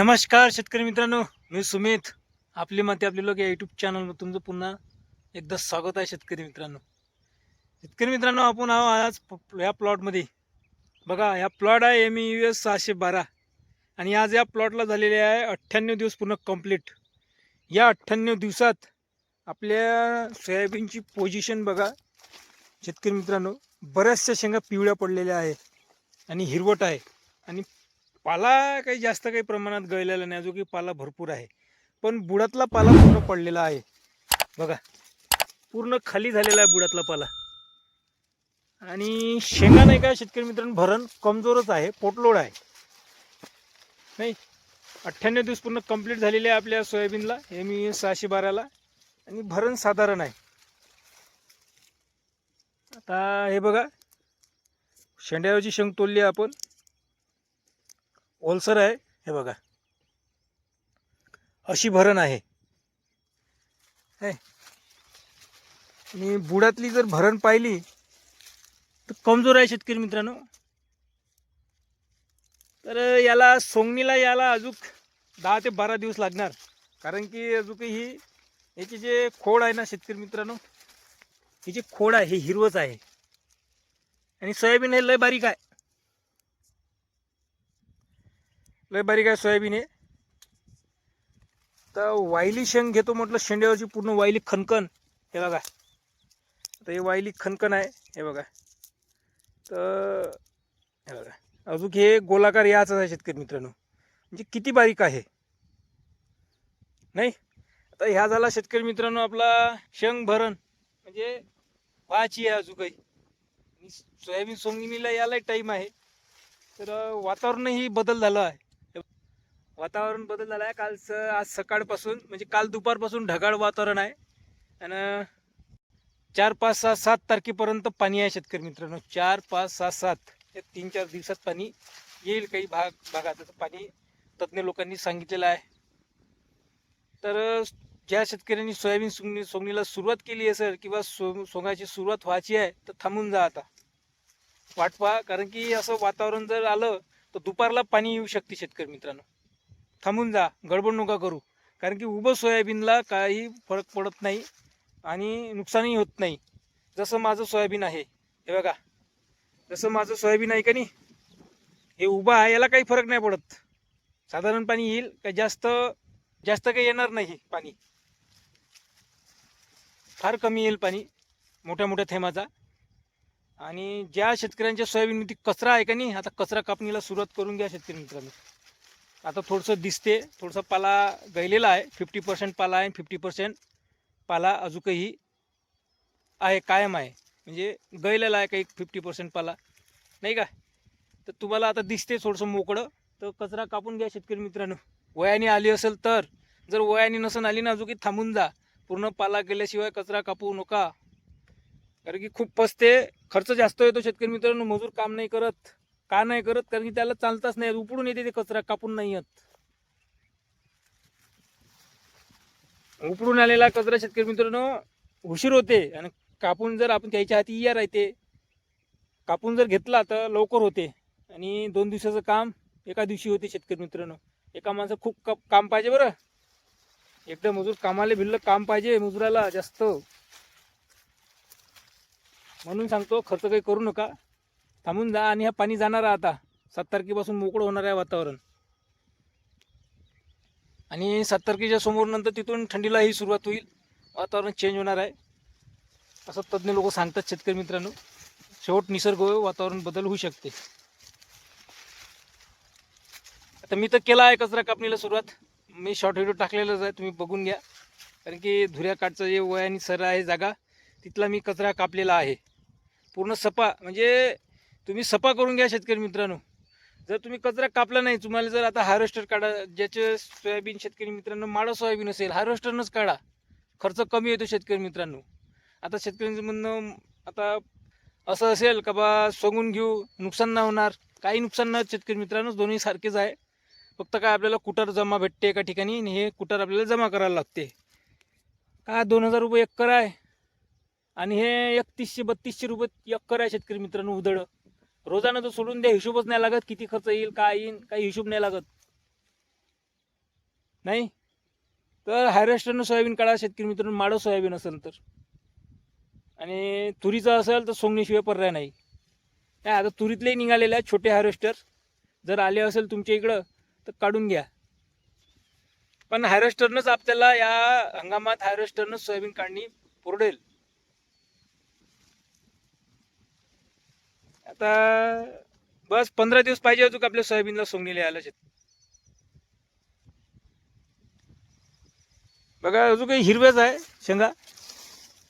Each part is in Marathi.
नमस्कार शेतकरी मित्रांनो मी सुमित. आपली मते आपले लोक या यूट्यूब चॅनलवर तुमचं पुन्हा एकदा स्वागत आहे शेतकरी मित्रांनो. शेतकरी मित्रांनो आपण आहो आज या प्लॉटमध्ये बघा या प्लॉट आहे एम यू एस सहाशे बारा. आणि आज या प्लॉटला झालेले आहे अठ्ठ्याण्णव दिवस पूर्ण कंप्लीट या अठ्ठ्याण्णव दिवसात आपल्या सोयाबीनची पोझिशन बघा. शेतकरी मित्रांनो बऱ्याचशा शेंगा पिवळ्या पडलेल्या आहे आणि हिरवट आहे. आणि पाला काही जास्त काही प्रमाणात गळलेला नाही जो की पाला भरपूर आहे. पण बुडातला पाला पूर्ण पडलेला आहे. बघा पूर्ण खाली झालेला आहे बुडातला पाला. आणि शेंगा नाही का शेतकरी मित्रांनो भरण कमजोरच आहे पोटलोड आहे. नाही अठ्ठ्याण्णव दिवस पूर्ण कंप्लीट झालेले आहे आपल्या सोयाबीनला एम मी सहाशे बाराला. आणि भरण साधारण आहे. आता हे बघा शेंड्यावरची शेंग तोलली आहे आपण. ओलसर आहे. हे बघा. अशी भरण आहे. हे. आणि बुडातली जर भरण पाहिली तर कमजोर आहे शेतकरी मित्रांनो. तर याला सोंगणीला याला अजून दहा ते बारा दिवस लागणार. कारण की अजून ही याची जे खोड आहे ना शेतकरी मित्रांनो ही जी खोड आहे हे हिरवच आहे. आणि सोयाबीन हे लय बारीक आहे. लय बारीक आहे सोयाबीन आहे तर वायली शेंग घेतो म्हटलं शेंड्यावरची पूर्ण वायली खनकन हे बघा. तर हे वायली खनकन आहे. हे बघा. तर हे बघा. अजून हे गोलाकार याच आहे शेतकरी मित्रांनो. म्हणजे किती बारीक आहे. नाही? आता ह्या झाला शेतकरी मित्रांनो आपला शेंग भरण. म्हणजे वाची आहे अजून काही. सोयाबीन सोंगिनीला यायला टाईम आहे. तर वातावरणही बदल झालं आहे. वातावरण बदल झाला आहे. काल स आज सकाळपासून म्हणजे काल दुपारपासून ढगाळ वातावरण आहे. आणि चार पाच सहा सात तारखेपर्यंत पाणी आहे शेतकरी मित्रांनो. चार पाच सहा सात या तीन चार दिवसात पाणी येईल काही भाग भागात. पाणी तज्ज्ञ लोकांनी सांगितलेलं आहे. तर ज्या शेतकऱ्यांनी सोयाबीन सोंगणी सोंगणीला सुरुवात केली असेल किंवा सो सोंगाची सुरुवात व्हायची आहे तर थांबून जा आता. वाट पहा कारण की असं वातावरण जर आलं तर दुपारला पाणी येऊ शकते शेतकरी मित्रांनो. थांबून जा गडबड नका करू. कारण की उभं सोयाबीनला काही फरक पडत नाही आणि नुकसानही होत नाही. जसं माझं सोयाबीन आहे हे बघा. जसं माझं सोयाबीन आहे का नाही हे उभं आहे याला काही फरक नाही पडत. साधारण पाणी येईल का जास्त जास्त काही येणार नाही पाणी. फार कमी येईल पाणी मोठ्या मोठ्या थेंबाचा. आणि ज्या शेतकऱ्यांच्या सोयाबीनमध्ये कचरा आहे का नाही आता कचरा कापणीला सुरुवात करून घ्या शेतकरी मित्रांनो. आता थोडंसं दिसते थोडंसं पाला गळलेला आहे. फिफ्टी पर्सेंट पाला आहे फिफ्टी पर्सेंट पाला अजूनही आहे कायम आहे. म्हणजे गळलेला आहे काही फिफ्टी पर्सेंट पाला. नाही का? तर तुम्हाला आता दिसते थोडंसं मोकळं. तर कचरा कापून घ्या शेतकरी मित्रांनो. वयाने आली असेल तर. जर वयाने नसन आली ना अजूनही थांबून जा. पूर्ण पाला गेल्याशिवाय कचरा कापू नका. कारण की खूप पसते खर्च जास्त येतो शेतकरी मित्रांनो मजूर काम नाही करत. का नाही करत? कारण की त्याला चालताच नाही. उपडून येते ते कचरा कापून नाही येत. उपडून आलेला कचरा शेतकरी मित्रांनो उशीर होते आणि कापून जर आपण त्याच्या हाती या राहते. कापून जर घेतला तर लवकर होते. आणि दोन दिवसाचं काम एका दिवशी होते शेतकरी मित्रांनो. एका माणसं खूप क- काम पाहिजे बरं. एकदा मजूर कामाला भिल्लं काम पाहिजे मजुराला जास्त. म्हणून सांगतो खर्च काही करू नका. थांबून जा आणि हा पाणी जाणार आहे आता. सात तारखेपासून मोकळं होणार आहे वातावरण. आणि सात तारखेच्या समोर नंतर तिथून थंडीलाही सुरुवात होईल. वातावरण चेंज होणार आहे. असं तज्ज्ञ लोक सांगतात शेतकरी मित्रांनो. शेवट निसर्ग वातावरण बदल होऊ शकते. आता मी तर केला आहे कचरा कापणीला सुरुवात. मी शॉर्ट व्हिडिओ टाकलेलाच आहे तुम्ही बघून घ्या. कारण की धुऱ्या काठचं जे वय आणि सर आहे जागा तिथला मी कचरा कापलेला आहे. पूर्ण सपा म्हणजे तुम्ही सफा करून घ्या शेतकरी मित्रांनो. जर तुम्ही कचरा कापला नाही तुम्हाला जर आता हार्वेस्टर काढा ज्याचे सोयाबीन शेतकरी मित्रांनो माळं सोयाबीन असेल हार्वेस्टरनंच काढा. खर्च कमी येतो शेतकरी मित्रांनो. आता शेतकऱ्यांचं म्हणणं आता असं असेल का बा सोंगून घेऊ नुकसान नाही होणार. काही नुकसान नाही शेतकरी मित्रांनो दोन्ही सारखेच आहे. फक्त काय आपल्याला कुटर जमा भेटते एका ठिकाणी आणि हे कुटर आपल्याला जमा करायला लागते. का दोन हजार रुपये एकर आहे? आणि हे एकतीसशे बत्तीसशे रुपये एकर आहे शेतकरी मित्रांनो उधळं. रोजानं तर सोडून द्या हिशोबच नाही लागत किती खर्च येईल काय येईल काही हिशोब नाही लागत. नाही? तर हायरेस्टरनं सोयाबीन काढा शेतकरी मित्रांनो माडं सोयाबीन असेल तर. आणि तुरीचं असेल तर सोंगणीशिवाय पर्याय नाही. नाही आता तुरीतलेही निघालेले आहेत छोटे हार्वेस्टर जर आले असेल तुमच्या इकडं तर काढून घ्या. पण हार्वेस्टरनंच आपल्याला या हंगामात हार्वेस्टरनंच सोयाबीन काढणी पुरडेल आता बस पंधरा दिवस पाहिजे होतो का आपल्या सोयाबीनला सोंगणीला यायला शेत बघा अजून काही हिरव्याच आहे शेंगा.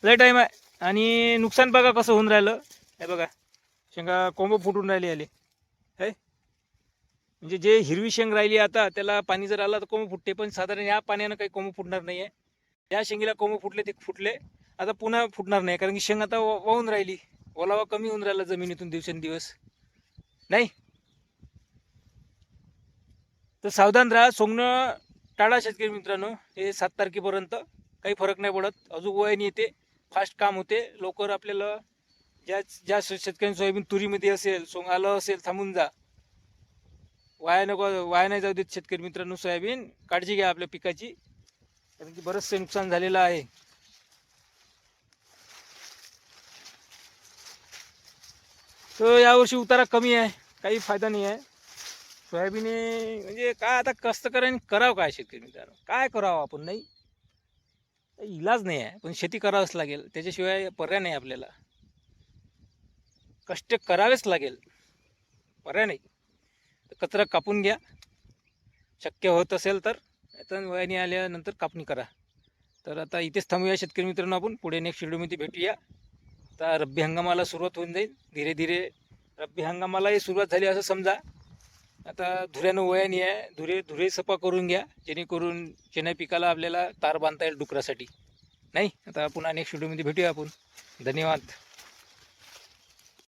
लय टाईम आहे. आणि नुकसान बघा कसं होऊन राहिलं. हे बघा शेंगा कोंब फुटून राहिली आले. है? म्हणजे जे हिरवी शेंग राहिली आता त्याला पाणी जर आलं तर कोंब फुटते पण साधारण या पाण्यानं काही कोंब फुटणार नाही आहे या शेंगीला कोंब फुटले ते फुटले. आता पुन्हा फुटणार नाही कारण की शेंग आता वा- वाहून राहिली. ओलावा कमी होऊन राहिला जमिनीतून दिवसेंदिवस. नाही. तर सावधान राहा. सोंगणं टाळा शेतकरी मित्रांनो. हे सात तारखेपर्यंत काही फरक नाही पडत. अजून वयाने येते. फास्ट काम होते. लवकर आपल्याला ज्या ज्या शेतकऱ्यांनी सोयाबीन तुरीमध्ये असेल सोंग आलं असेल थांबून जा. वाया नको वाया नाही जाऊ देत शेतकरी मित्रांनो सोयाबीन. काळजी घ्या आपल्या पिकाची. कारण की बरंचसं नुकसान झालेलं आहे. तर यावर्षी उतारा कमी आहे. काही फायदा नाही आहे. सोयाबीन म्हणजे काय आता कष्टकऱ्यांनी करावं काय शेतकरी मित्रांनो? काय करावं आपण? नाही. इलाज नाही आहे. पण शेती करावंच लागेल. त्याच्याशिवाय पर्याय नाही आपल्याला. कष्ट करावेच लागेल. पर्याय नाही. कचरा कापून घ्या. शक्य होत असेल तर. आता वयाने आल्यानंतर कापणी करा. तर आता इथेच थांबूया शेतकरी मित्रांनो आपण. पुढे नेक्स्ट व्हिडिओमध्ये भेटूया. आता रब्बी हंगामाला सुरुवात होऊन जाईल. धीरे धीरे रब्बी हंगामालाही सुरुवात झाली असं समजा. आता धुऱ्यानं वयाने आहे धुरे धुरे सफा करून घ्या जेणेकरून चेन्नई पिकाला आपल्याला तार बांधता येईल डुकरासाठी. नाही? आता पुन्हा नेक्स्ट व्हिडिओमध्ये भेटूया आपण. धन्यवाद.